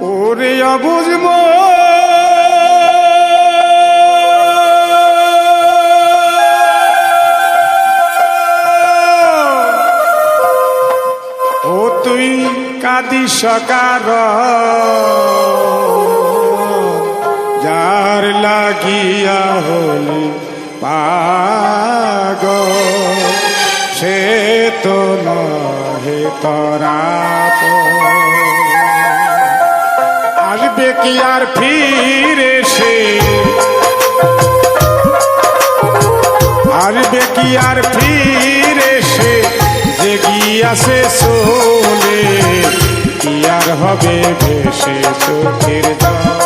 ওরে অবুঝব ও তুই কাদি সকার যার লাগিয়া হলি পাগ সে তো নহে তরা কি আর ফিরে সে আসবে কি আর ফিরে সে যে গিয়াছে সোলে কি আর হবে ভেসে চোখের জল?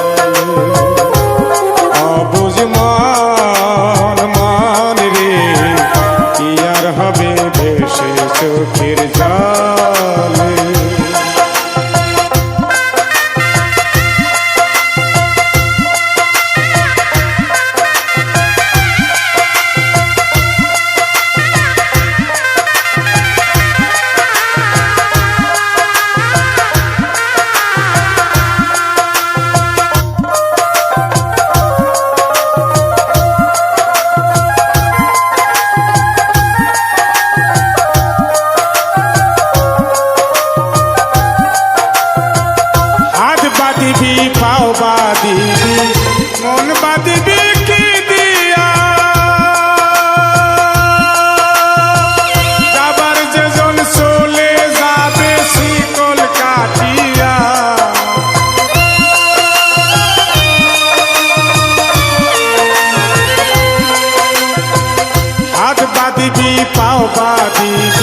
হাত বাঁধিবি পাও বাঁধিবি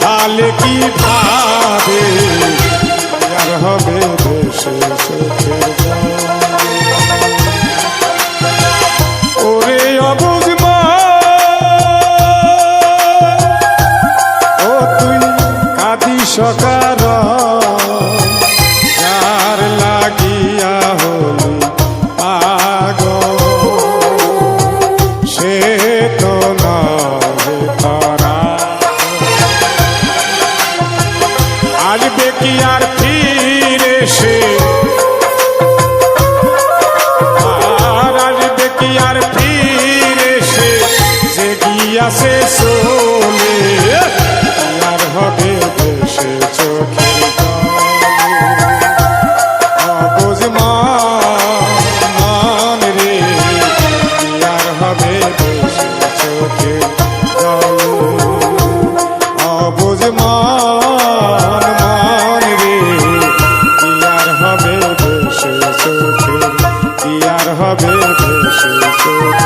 তাহলে কি ভাবে আর হবে দেশে সুখে ওরে অবুজ ও তুই কাঁদি সকাল দুনিয়ার ভেসে চোখে